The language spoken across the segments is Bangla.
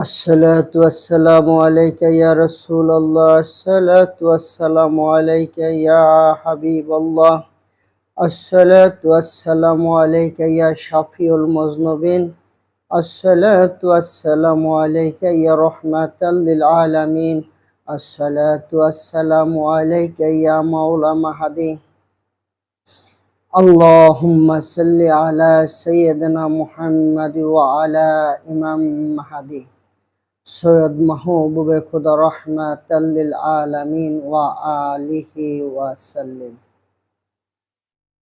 الصلاة والسلام عليك يا رسول الله. الصلاة والسلام عليك يا حبيب الله. الصلاة والسلام عليك يا شفيع المذنبين. الصلاة والسلام عليك يا رحمة للعالمين. الصلاة والسلام عليك يا مولى مهدي. اللهم صل على سيدنا محمد وعلى إمام مهدي. সৈয়দ মাহবুবে খুদা রহমাতাল্লিল আলামিন ওয়া আলিহি ওয়াসাল্লিম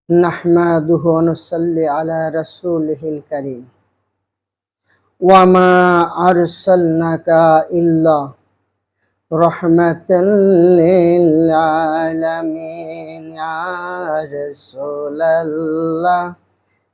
نحمده ونصلي على رسوله الكريم وما أرسلناك إلا رحمة للعالمين يا رسول الله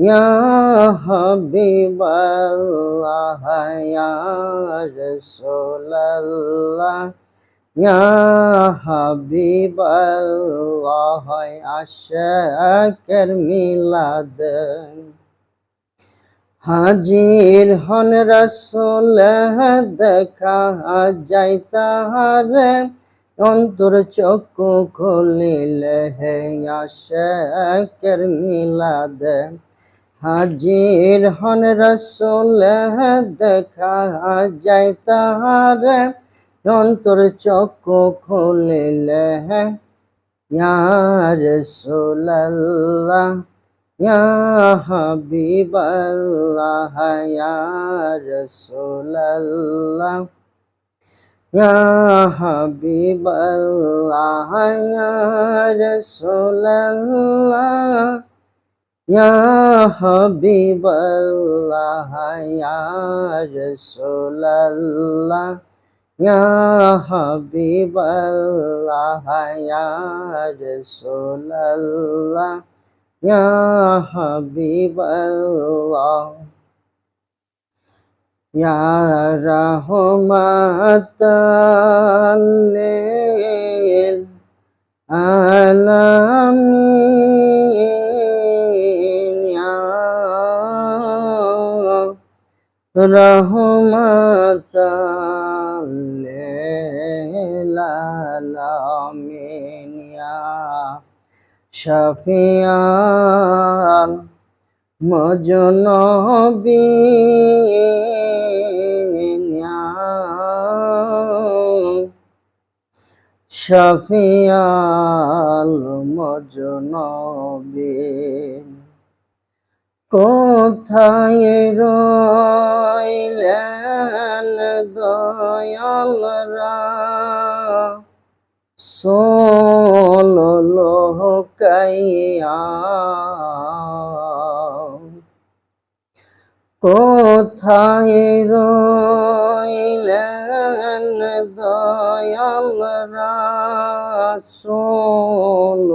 Ya Habiballah Ya Rasulallah Ya Habiballah আশাকের মিলাদ হাজির হন রসুল দেখা যাই তাহার অন্তর চক্ষু খুলিলে হে আশাকের মিলাদ হাজির হন রসুল, দেখা যাই তাহারে। অন্তর চক্ষু খুলিলে, ইয়া রসুল্লাহ ইয়া হাবিবাল্লাহ, ইয়া রসুল্লাহ ইয়া হাবিবাল্লাহ, ইয়া রসুল্লাহ Ya Habiballah Ya Rasulallah Ya Habiballah Ya Rasulallah Ya Habiballah Ya Rahmatan Lil Alamin রহমতালামিয়া শফিয়াল মজনবী শফিয়াল মজনবী কোথায় রইলেন দয়ালরা সোল কাইয়া কোথায় রইলেন দয়ালরা সোল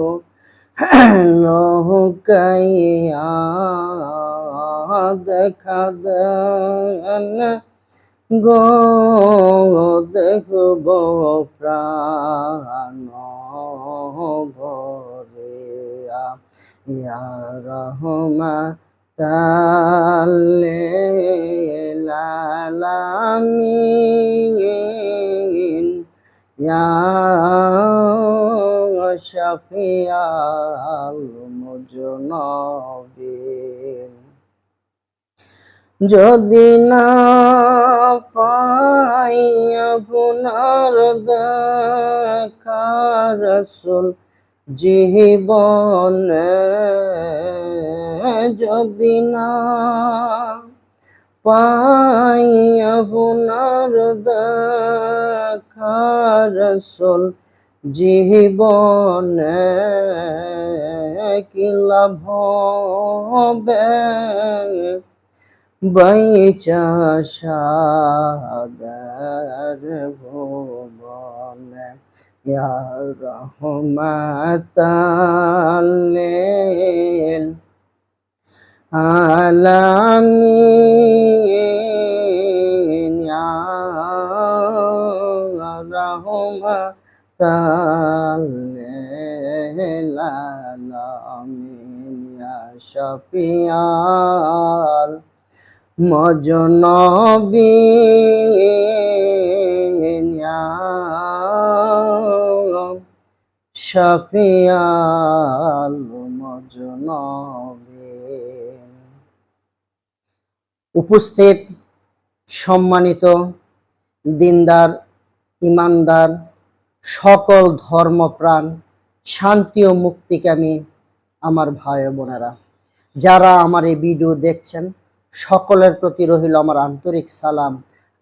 নৌকাইয়া দেখা দেন গো দেখব প্রাণ ভরিয়া রহমা লালামিন ইয়া শফিয়াল মুজনবিন যদি না পাই আপনার দেখা, রসুল, জীবনে যদি না পাই আপনার দেখা, রসুল জীবনে কি লাভ হবে? বাইচা সাদার ভুবনে ইয়া রহমাতাল লিল আলামিন ইয়া ইয়া শাফিয়াল মজনবিন ইয়া উপস্থিত সম্মানিত দিনদার ইমানদার সকল ধর্মপ্রাণ শান্তি ও মুক্তিকামী আমার ভাই বোনেরা। যারা আমার এই ভিডিও দেখছেন, সকলের প্রতি রহিল আমার আন্তরিক সালাম।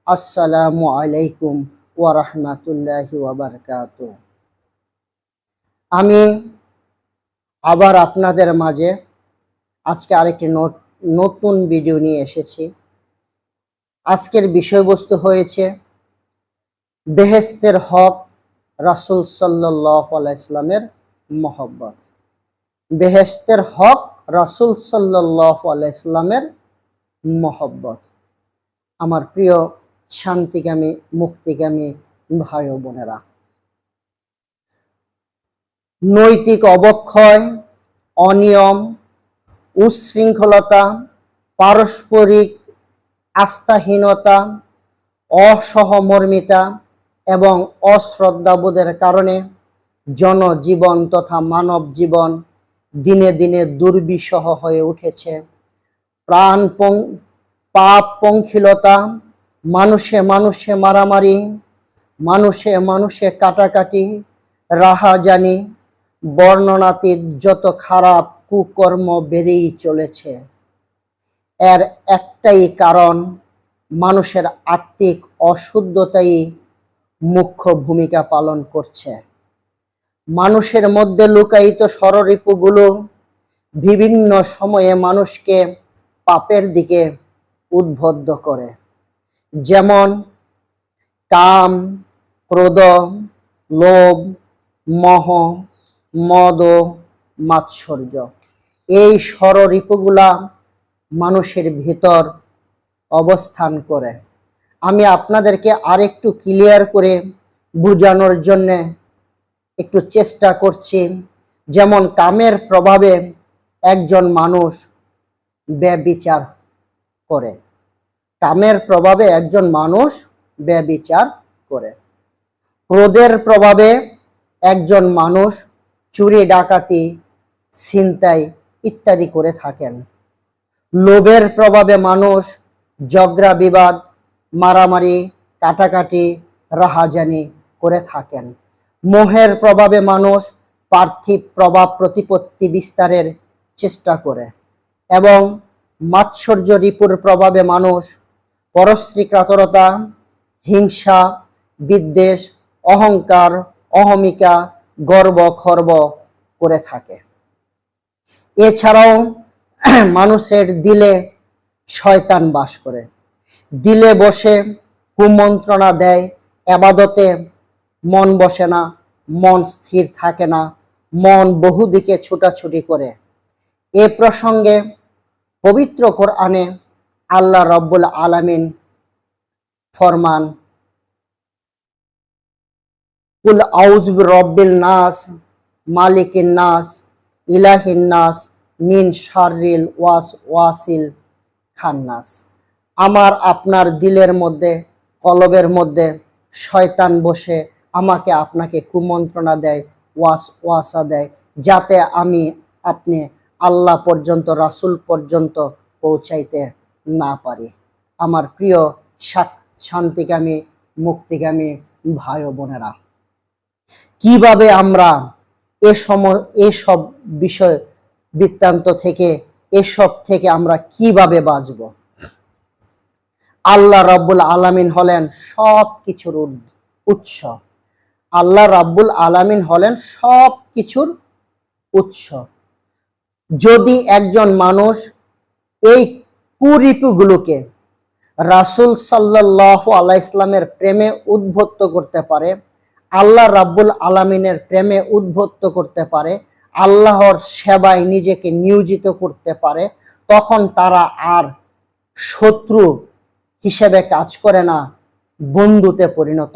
আসসালামু আলাইকুম ওয়া রাহমাতুল্লাহি ওয়া বারাকাতু। আমি আবার আপনাদের মাঝে আজকে আরেকটি নতুন ভিডিও নিয়ে এসেছি। আজকের বিষয়বস্তু হয়েছে বেহেস্তের হক রাসুল সাল্লাহ ইসলামের মহব্বত। বেহেস্তের হক রাসুল সাল্লাহ ইসলামের মহব্বত। আমার প্রিয় শান্তিগামী মুক্তিকামী ভাই বোনেরা, নৈতিক অবক্ষয়, অনিয়ম উচ্ছৃঙ্খলতা পারস্পরিক আস্থাহীনতা, অসহমর্মিতা এবং অশ্রদ্ধাবোধের কারণে জনজীবন তথা মানব জীবন দিনে দিনে দুর্বিষহ হয়ে উঠেছে। প্রাণ পাপ পঙ্খিলতা মানুষে মানুষে মারামারি, মানুষে মানুষে কাটাকাটি, রাহাজানি, বর্ণনাতীত যত খারাপ কুকর্ম বেড়েই চলেছে। এর একটাই কারণ, মানুষের আত্মিক অশুদ্ধতাই মুখ্য ভূমিকা পালন করছে। মানুষের মধ্যে লুকায়িত ষড়রিপুগুলো বিভিন্ন সময়ে মানুষকে পাপের দিকে উদ্বুদ্ধ করে। যেমন, কাম, ক্রোধ, লোভ, মহ, মদ, মাৎসর্য। এই ষড়রিপুগুলা মানুষের ভিতর অবস্থান করে। আমি আপনাদেরকে আরেকটু ক্লিয়ার করে বোঝানোর জন্যে একটু চেষ্টা করছি। যেমন কামের প্রভাবে একজন মানুষ ব্যবিচার করে। কামের প্রভাবে একজন মানুষ ব্যবিচার করে। ক্রোধের প্রভাবে একজন মানুষ চুরি, ডাকাতি, ছিনতাই ইত্যাদি করে থাকেন। লোভের প্রভাবে মানুষ ঝগড়া, বিবাদ মারামারি, কাটাকাটি, রাহাজানি করে থাকেন। মোহের প্রভাবে মানুষ পার্থিব প্রভাব প্রতিপত্তি বিস্তারের চেষ্টা করে এবং মাৎসর্য রিপুর প্রভাবে মানুষ পরশ্রী কাতরতা হিংসা, বিদ্বেষ, অহংকার, অহমিকা, গর্ব, খর্ব করে থাকে। এছাড়াও মানুষের দিলে শয়তান বাস করে। দিলে বসে, কুমন্ত্রণা দেয়, আবাদতে মন বসে না, মন স্থির থাকে না, মন বহুদিকে ছুটাছুটি করে। এ প্রসঙ্গে পবিত্র কোরআনে আল্লাহ রব্বুল আলামিন ফরমান, কুল আউজ রব্বিল নাস, মালিকিন নাস, ইলাহিন নাস, মিন শারিল ওয়াস ওয়াসিল খান্নাস। আমার আপনার দিলের মধ্যে, কলবের মধ্যে শয়তান বসে আমাকে আপনাকে কুমন্ত্রণা দেয়, ওয়াস, ওয়াসা দেয়, যাতে আমি আপনি আল্লাহ পর্যন্ত, রাসুল পর্যন্ত পৌঁছাইতে না পারি। আমার প্রিয় শান্তিকামী, মুক্তিকামী ভাই বোনেরা, কীভাবে আমরা এ সম এসব বিষয় বৃত্তান্ত থেকে এসব থেকে আমরা কীভাবে বাঁচব? আল্লাহ রাব্বুল আলামিন হলেন সব কিছুর উৎস। আল্লাহ রাব্বুল আলামিন হলেন সব কিছুর উৎস। যদি একজন মানুষ এই কুরিপুগুলোকে রাসুল সাল্লাহ আল্লাহ ইসলামের প্রেমে উদ্বুদ্ধ করতে পারে, আল্লাহ রাব্বুল আলামিনের প্রেমে উদ্বুদ্ধ করতে পারে, আল্লাহর সেবায় নিজেকে নিয়োজিত করতে পারে, তখন তারা আর শত্রু হিসেবে কাজ করে না, বন্ধুতে পরিণত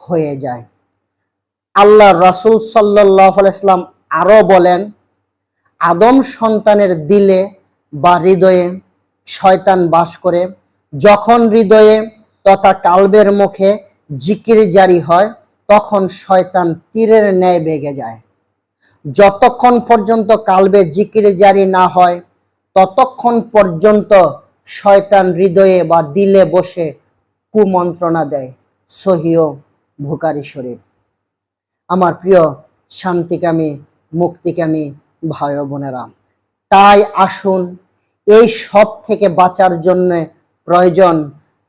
হয়ে যায়। আল্লাহ রাসূল সাল্লাহ ইসলাম আরও বলেন, আদম সন্তানের দিলে বা হৃদয়ে শয়তান বাস করে, যখন হৃদয়ে তথা কালবের মুখে জিকির জারি হয়, তখন শয়তান তীরের ন্যায় বেগে যায়। যতক্ষণ পর্যন্ত কালবে জিকির জারি না হয়, ততক্ষণ পর্যন্ত শয়তান হৃদয়ে বা দিলে বসে কুমন্ত্রণা দেয়, সহিও ভুকারি শরীর। আমার প্রিয় শান্তিকামী, মুক্তিকামী ভাই বোনেরা, তাই আসুন এই সব থেকে বাঁচার জন্য প্রয়োজন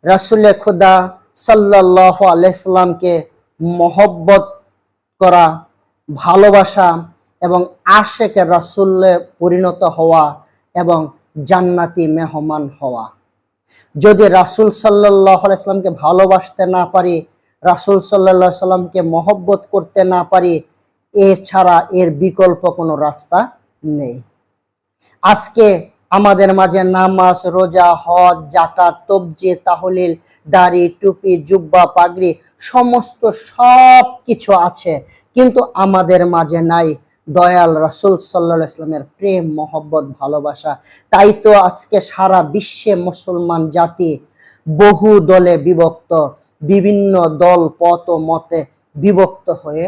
রাসুলে খুদা সাল্লাহ আলাইসাল্লামকে মহব্বত করা, ভালোবাসা এবং আশেকে রাসুল্লে পরিণত হওয়া এবং জান্নাতি মেহমান হওয়া। যদি রাসুল সাল্লাহ আলাইসলামকে ভালোবাসতে না পারি, রাসুল সাল্লাহ সাল্লামকে মহব্বত করতে না পারি, এছাড়া এর বিকল্প কোনো রাস্তা নেই। আজকে আমাদের মাঝে নামাজ, রোজা, হজ জাকাত তবজি, তাহলিল, দাড়ি, টুপি, জুব্বা, পাগড়ি, সমস্ত সব কিছু আছে, কিন্তু আমাদের মাঝে নাই। দয়াল রাসুল সাল্লাহ ইসলামের প্রেম, মহব্বত, ভালোবাসা। তাই তো আজকে সারা বিশ্বে মুসলমান জাতি বহু দলে বিভক্ত, বিভিন্ন দল পথ ও মতে বিভক্ত হয়ে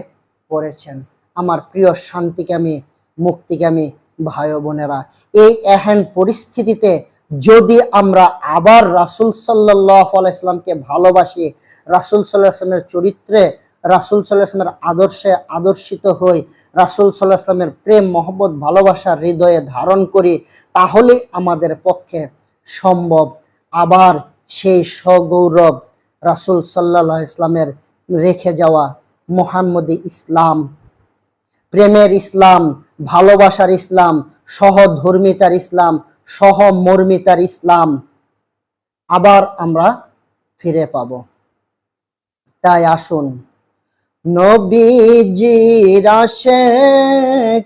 পড়েছেন। আমার প্রিয় শান্তিকামী, মুক্তিকামী ভাই বোনেরা, এই এহেন পরিস্থিতিতে যদি আমরা আবার রাসুল সাল্লাহ ইসলামকে ভালোবাসি, রাসুল সাল্লাহ ইসলামের চরিত্রে রাসুল সাল্লাহ ইসলামের আদর্শে আদর্শিত হই, রাসুল সাল্লাহ ইসলামের প্রেম, মহব্বত, ভালোবাসা, হৃদয়ে ধারণ করি তাহলে আমাদের পক্ষে সম্ভব। আবার সেই সগৌরব রাসুল সাল্লাহ ইসলামের রেখে যাওয়া মোহাম্মদী ইসলাম। প্রেমের ইসলাম, ভালোবাসার ইসলাম, সহধর্মিতার ইসলাম, সহমর্মিতার ইসলাম আবার আমরা ফিরে পাব। তাই আসুন নবীজির আশেকের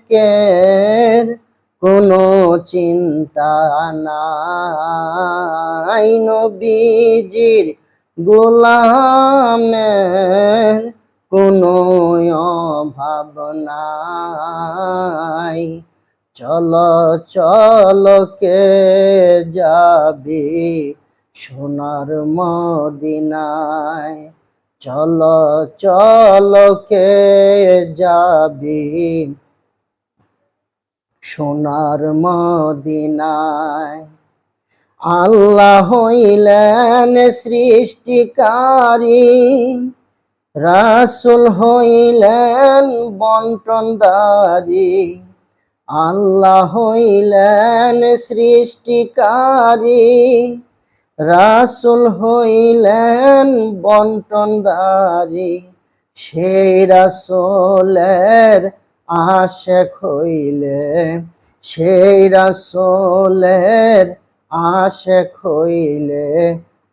কোনো চিন্তা নাই। নবীজির গোলামের কোনো ভাবনাই চল, চলো, কে যাবি সোনার মদিনায়? চলো চলো কে যাবি? সোনার মদিনায় আল্লাহ হইলেন সৃষ্টিকারী, রাসুল হইলেন বন্টনদারি, আল্লাহ হইলেন সৃষ্টিকারী। রাসুল হইলেন বন্টনদারি, সেই রাসুলের আশেক হইলে, সেই রাসুলের আশেক হইলে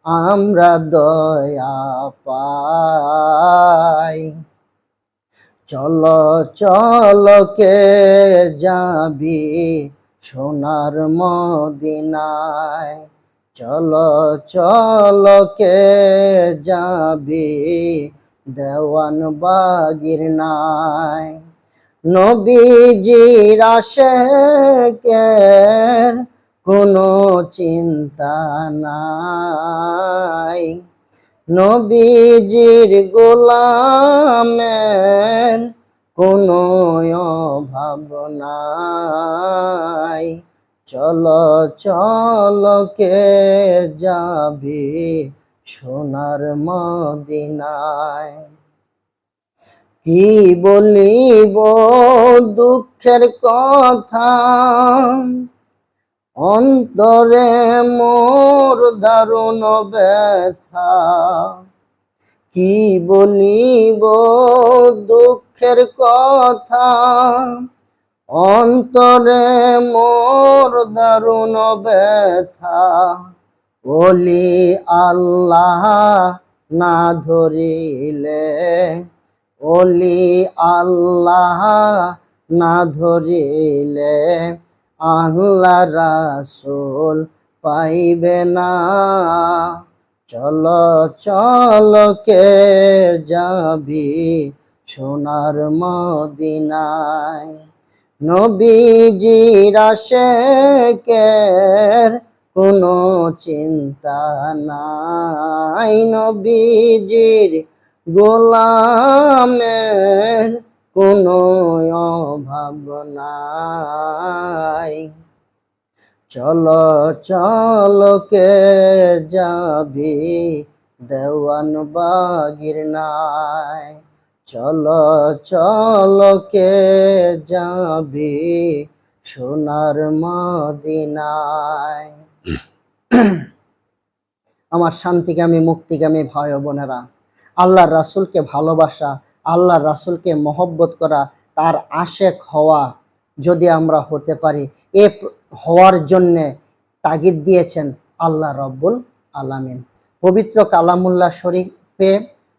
আমরা দয়া পাই। চল, চলো কে যাবি সোনার মদিনায়? চলো চলো কে যাবি? দেওয়ান বাগির নাই। নবীজির আশেকের কোনো চিন্তা নাই। নবীজির গোলামের কোনো ভাবনাই চলো চলো কে যাবি সোনার মদিনায়? কি বলিব দুঃখের কথা? অন্তরে মোর দারুণ ব্যথা। কি বলিব দুঃখের কথা? অন্তরে মোর দারুণ ব্যথা, বলি আল্লাহ না ধরিলে অলি আল্লাহ না ধরিলে, আল্লাহ রাসুল পাইবে না। চল, চলো কে যাবি সোনার মদিনায়? নবীজির আশেকের কোনো চিন্তা নাই। নবীজির গোলামের কোনো অভাব নাই। চলো চলো কে যাবি দেওয়ান বাগির নাই। চলো চলো কে যাবি সোনার মদিনায়? আমার শান্তিকামী মুক্তিকামী ভাই বোনেরা, আল্লাহর রাসূলকে ভালোবাসা, আল্লাহর রাসূলকে মহব্বত করা, তার আশেক হওয়া যদি আমরা হতে পারি, এ হওয়ার জন্যে তাগিদ দিয়েছেন আল্লাহ রব্বুল আলামিন। পবিত্র কালামুল্লাহ শরীফে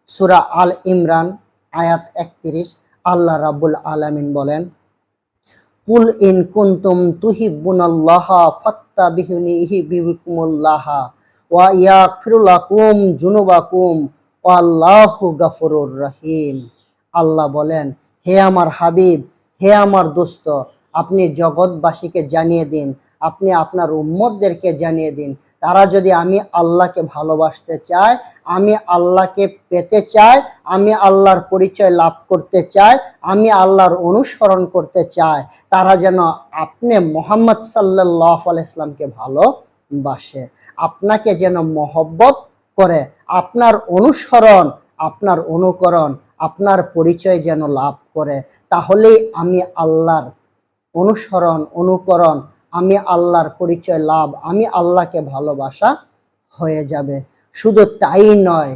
সুরা আল ইমরান আয়াত একত্রিশ, আল্লাহ রাবুল আলামিন বলেন, কুল ইন কুন্তুম তুহিবুনাল্লাহা ফাত্তা বিহুনি ইহি বিবিকুমুল্লাহা ওয়া ইয়াকফিরুলাকুম জুনুবাকুম আল্লাহু গাফুরুর রহিম। আল্লাহ বলেন, হে আমার হাবিব, হে আমার দোস্ত আপনি জগৎবাসীকে জানিয়ে দিন, আপনি আপনার উম্মতদেরকে জানিয়ে দিন। তারা যদি আমি আল্লাহকে ভালোবাসতে চায়, আমি আল্লাহকে পেতে চাই আমি আল্লাহর পরিচয় লাভ করতে চাই আমি আল্লাহর অনুসরণ করতে চাই তারা যেন আপনি মোহাম্মদ সাল্লাহ আলাইসলামকে ভালোবাসে। আপনাকে যেন মহব্বত করে, আপনার অনুসরণ, আপনার অনুকরণ, আপনার পরিচয় যেন লাভ করে, তাহলেই আমি আল্লাহর অনুসরণ, অনুকরণ, আমি আল্লাহর পরিচয় লাভ, আমি আল্লাহকে ভালোবাসা হয়ে যাবে। শুধু তাই নয়,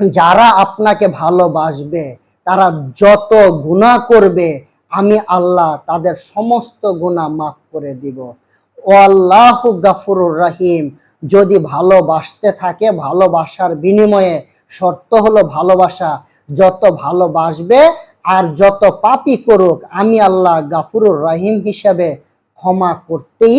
যারা আপনাকে ভালোবাসবে, তারা যত গুনাহ করবে, আমি আল্লাহ তাদের সমস্ত গুনাহ মাফ করে দিব। ও আল্লাহ গাফুরুর রাহিম, যদি ভালোবাসতে থাকে, ভালোবাসার বিনিময়ে শর্ত হলো ভালোবাসা। যত ভালোবাসবে আর যত পাপি করুক, আমি আল্লাহ গাফুরুর রাহিম হিসাবে ক্ষমা করতেই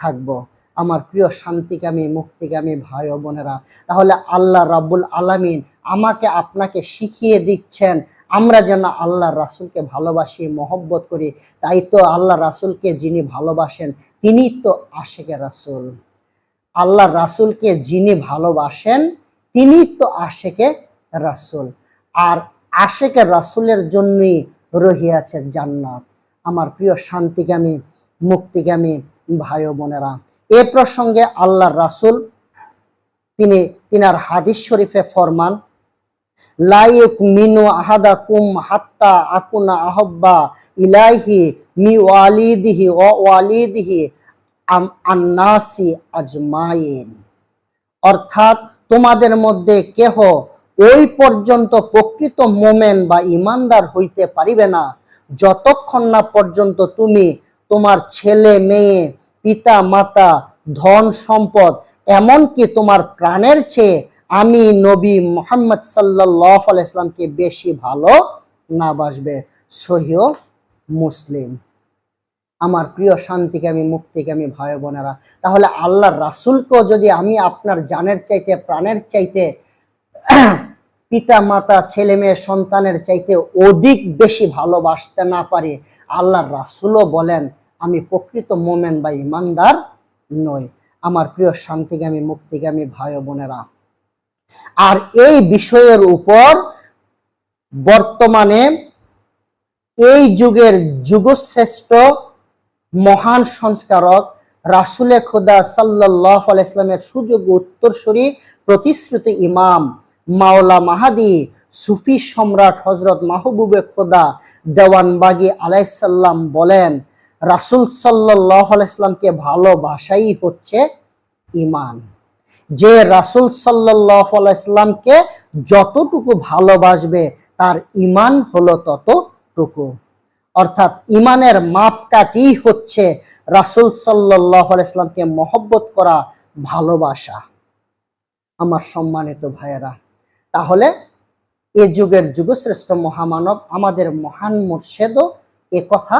থাকব। আমার প্রিয় শান্তিকামী, মুক্তিকামী ভাই ও বোনেরা, তাহলে আল্লাহ রাব্বুল আলামিন আমাকে আপনাকে শিখিয়ে দিচ্ছেন, আমরা যেন আল্লাহ রাসূলকে ভালোবাসি, মহব্বত করি। তাই তো আল্লাহ রাসূলকে যিনি ভালোবাসেন, তিনি তো আশেকে রাসূল। আল্লাহ রাসূলকে যিনি ভালোবাসেন, তিনি তো আশেকে রাসূল। আর আশেকে রাসূলের জন্যই রহিয়াছে জান্নাত। আমার প্রিয় শান্তিকামী মুক্তিকামী ভাই বোনেরা, এ প্রসঙ্গে আল্লাহ রাসূল, তিনি তিনার হাদিস শরীফে ফরমান লাইক মিনু আহাদা কুম হাত্তা আকুনা আহব্বা ইলাইহি মি ওয়ালিদিহি ও ওয়ালিদিহি আন্নাসি আজমাইন। অর্থাৎ তোমাদের মধ্যে কেহ ওই পর্যন্ত প্রকৃত মোমেন বা ইমানদার হইতে পারিবে না। যতক্ষণ না পর্যন্ত তুমি তোমার ছেলে, মেয়ে, পিতা, মাতা, ধন, সম্পদ, এমনকি তোমার প্রাণের চেয়ে আমি নবী মোহাম্মদ সাল্লাহ আলাইসলামকে বেশি ভালো না বাসবে। সহিও মুসলিম। আমার প্রিয় শান্তিকে আমি, মুক্তিকে আমি ভাই বোনেরা, তাহলে আল্লাহর রাসূলকেও যদি আমি আপনার জানের চাইতে, প্রাণের চাইতে পিতা মাতা ছেলে মেয়ে সন্তানের চাইতে অধিক বেশি ভালোবাসতে না পারি আল্লাহর রাসূলও বলেন, আমি প্রকৃত মোমেন বা ইমানদার নই। আমার প্রিয় শান্তিগামী, মুক্তিগামী ভাই বোনেরা। আর এই বিষয়ের উপর বর্তমানে এই যুগের যুগশ্রেষ্ঠ মহান সংস্কারক রাসুলে খোদা সাল্লাহ ইসলামের সুযোগ উত্তরসূরি প্রতিশ্রুতি ইমাম মাওলা মাহাদি সুফি সম্রাট হজরত মাহবুবে খোদা দেওয়ানবাগি আলাইসাল্লাম বলেন, রাসুল সাল্লাহ ভালোবাসাই হচ্ছে ইমান যে রাসুল সাল্লাহ যতটুকু ভালোবাসবে, তার ইমান হলো ততটুকু। অর্থাৎ ইমানের মাপকাঠি হচ্ছে রাসুল সাল্লাহ ইসলামকে মহব্বত করা, ভালোবাসা। আমার সম্মানিত ভাইয়েরা তাহলে এ যুগের যুগশ্রেষ্ঠ মহামানব আমাদের মহান মুর্শেদও এ কথা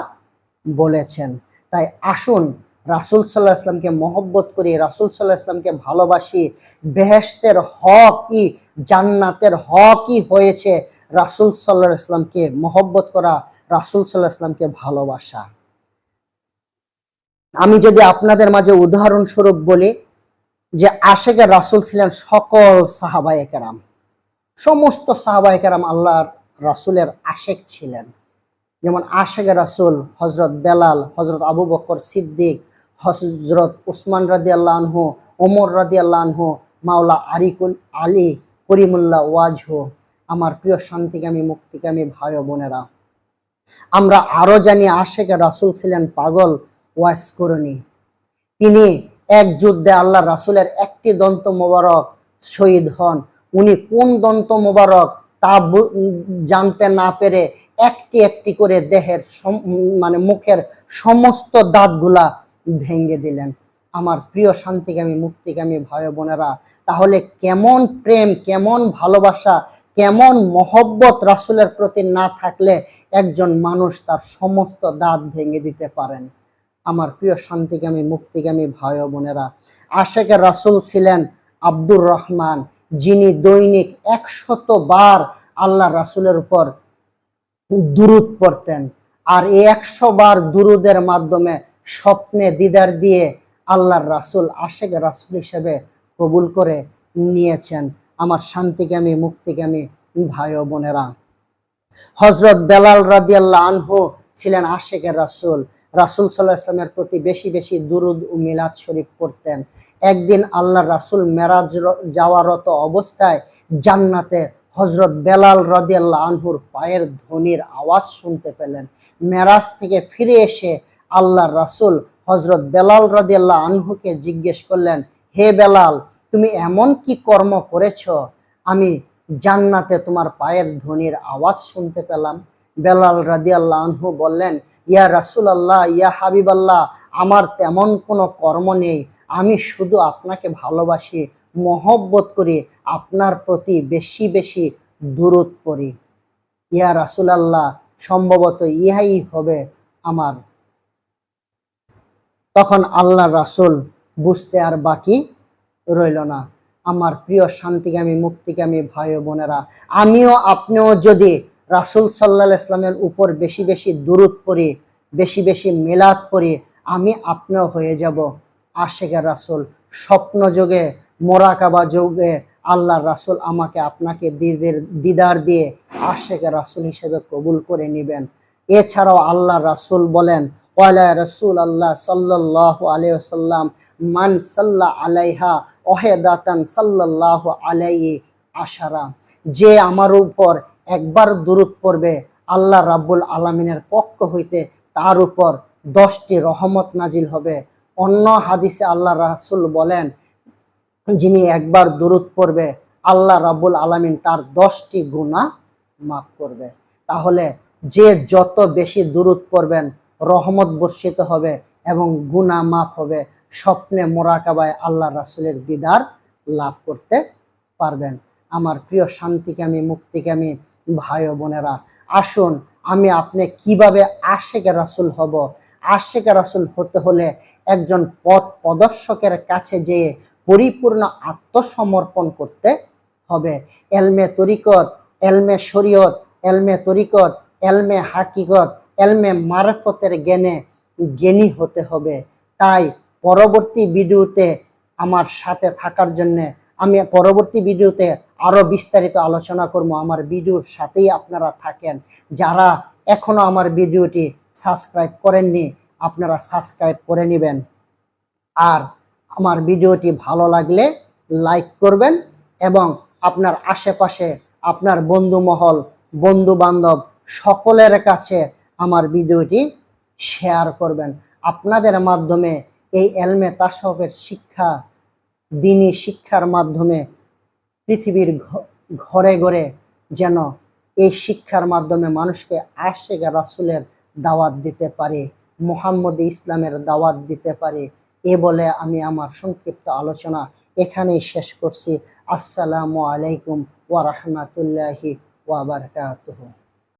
বলেছেন। তাই আসুন, রাসুল সাল্লাহ ইসলামকে মহব্বত করি, রাসুল সাল্লাহ ইসলামকে ভালোবাসি। বেহেস্তের হকই, জান্নাতের হকই হয়েছে রাসুল সাল্লাহ ইসলামকে মহব্বত করা, রাসুল সাল্লাহ ইসলামকে ভালোবাসা। আমি যদি আপনাদের মাঝে উদাহরণস্বরূপ বলি যে আশেকে রাসুল ছিলেন সকল সাহাবায়ে কেরাম। সমস্ত সাহাবায়ে কেরাম আল্লাহর রাসুলের আশেক ছিলেন। যেমন আশেক রাসুল হজরত বেলাল হজরত আবু বকর সিদ্দিক হজরত উসমান রাদি আল্লাহনহু ওমর রাদি আল্লাহনহু মাওলা আরিকুল আলী করিমুল্লাহ ওয়াজহু, আমার প্রিয় শান্তিকামী, মুক্তিকামী ভাই বোনেরা। আমরা আরও জানি আশেকে রাসুল ছিলেন পাগল ওয়াইস করণী। তিনি এক যুদ্ধে আল্লাহ রাসুলের একটি দন্ত মোবারক শহীদ হন। উনি কোন দন্ত মোবারক তা জানতে না পেরে একটি একটি করে দেহের মানে মুখের সমস্ত দাঁতগুলা ভেঙে দিলেন। আমার প্রিয় শান্তিকামী, মুক্তিকামী ভাই বোনেরা, তাহলে কেমন প্রেম, কেমন ভালোবাসা, কেমন মহব্বত রাসুলের প্রতি না থাকলে একজন মানুষ তার সমস্ত দাঁত ভেঙে দিতে পারেন? আমার প্রিয় শান্তিকামী, মুক্তিকামী ভাই বোনেরা আশেকের রাসুল ছিলেন আব্দুর রহমান, যিনি দৈনিক একশত বার আল্লাহ রাসুলের উপর দুরুদ পড়তেন। আর এই একশো বার দুরুদের মাধ্যমে স্বপ্নে দিদার দিয়ে আল্লাহর রাসুল, আশেক রাসুল হিসেবে কবুল করে নিয়েছেন। আমার শান্তিকামী মুক্তিকামী ভাই বোনেরা। হজরত বেলাল রাদিয়াল্লাহ আনহু ছিলেন আশেকের রাসুল। রাসুল সাল্লাহ ইসলামের প্রতি বেশি বেশি দুরুদ ও মিলাদ শরীফ পড়তেন। একদিন আল্লাহ রাসুল মেরাজ যাওয়ারত অবস্থায় জান্নাতে হজরত বেলাল রাদিয়াল্লাহ আনহুর পায়ের ধ্বনির আওয়াজ শুনতে পেলেন। মেরাজ থেকে ফিরে এসে আল্লাহ রাসুল হজরত বেলাল রাদিয়াল্লাহ আনহুকে জিজ্ঞেস করলেন, হে বেলাল, তুমি এমন কি কর্ম করেছ? আমি জান্নাতে তোমার পায়ের ধ্বনির আওয়াজ শুনতে পেলাম। বেলাল রাদিয়াল্লাহ আনহু বললেন, ইয়া রাসুল আল্লাহ ইয়া হাবিব আল্লাহ আমার তেমন কোনো কর্ম নেই। আমি শুধু আপনাকে ভালোবাসি, মহব্বত করি, আপনার প্রতি বেশি বেশি দূরত পড়ি। ইয়া রাসুল আল্লাহ সম্ভবত ইহাই হবে আমার। তখন আল্লাহ রাসুল বুঝতে আর বাকি রইল না। আমার প্রিয় শান্তিকামী মুক্তিকামী ভাই বোনেরা, আমিও আপনিও যদি রাসুল সাল্লাহ ইসলামের উপর বেশি বেশি দূরত পড়ি, বেশি বেশি মেলাদ পড়ি, আমি আপনিও হয়ে যাব আশেকের রাসুল। স্বপ্ন যোগে, মোরাকাবা যোগে আল্লাহ রাসুল আমাকে আপনাকে দিদের, দিদার দিয়ে আশেকের রাসুল হিসেবে কবুল করে নেবেন। এছাড়াও আল্লাহ রাসুল বলেন, ওয়ালা রসুল আল্লাহ সাল্লাহ আলাইসাল্লাম মান সাল্লাহ আলাইহা ওহেদাতান সাল্লাহ আলাইহি আশারা। যে আমার উপর একবার দূরত পড়বে, আল্লাহ রাব্বুল আলামিনের পক্ষ হইতে তার উপর দশটি রহমত নাজিল হবে। অন্য হাদিসে আল্লাহ রাসুল বলেন, যিনি একবার দূরত পড়বে, আল্লাহ রাব্বুল আলামিন তার দশটি গুণা মাফ করবে। তাহলে যে যত বেশি দূরত পড়বেন, রহমত বর্ষিত হবে এবং গুনাহ মাফ হবে, স্বপ্নে মোরাকাবায় আল্লাহ রাসুলের দিদার লাভ করতে পারবেন। আমার প্রিয় শান্তিকামী, মুক্তিকামী ভাই বোনেরা, আসুন আমি আপনি কীভাবে আশেকে রাসুল হব? আশেকে রাসুল হতে হলে একজন পথ প্রদর্শকের কাছে যেয়ে পরিপূর্ণ আত্মসমর্পণ করতে হবে। এলমে তরিকত, এলমে শরীয়ত, এলমে তরিকত, এলমে হাকিকত, এলমে মারফতের জ্ঞানে জ্ঞানী হতে হবে। তাই পরবর্তী ভিডিওতে আমার সাথে থাকার জন্য আমি পরবর্তী ভিডিওতে আরও বিস্তারিত আলোচনা করব। আমার ভিডিওর সাথেই আপনারা থাকেন। যারা এখনও আমার ভিডিওটি সাবস্ক্রাইব করেননি, আপনারা সাবস্ক্রাইব করে নেবেন। আর আমার ভিডিওটি ভালো লাগলে লাইক করবেন এবং আপনার আশেপাশে আপনার বন্ধু মহল বন্ধু বান্ধব সকলের কাছে আমার ভিডিওটি শেয়ার করবেন। আপনাদের মাধ্যমে এই এলমে তাসবের শিক্ষা দিনী শিক্ষার মাধ্যমে পৃথিবীর ঘরে ঘরে যেন এই শিক্ষার মাধ্যমে মানুষকে আশেক রাসুলের দাওয়াত দিতে পারে, মোহাম্মদ ইসলামের দাওয়াত দিতে পারে, এ বলে আমি আমার সংক্ষিপ্ত আলোচনা এখানেই শেষ করছি। আসসালামু আলাইকুম ওয়া রাহমাতুল্লাহি ওয়া বারাকাতুহু।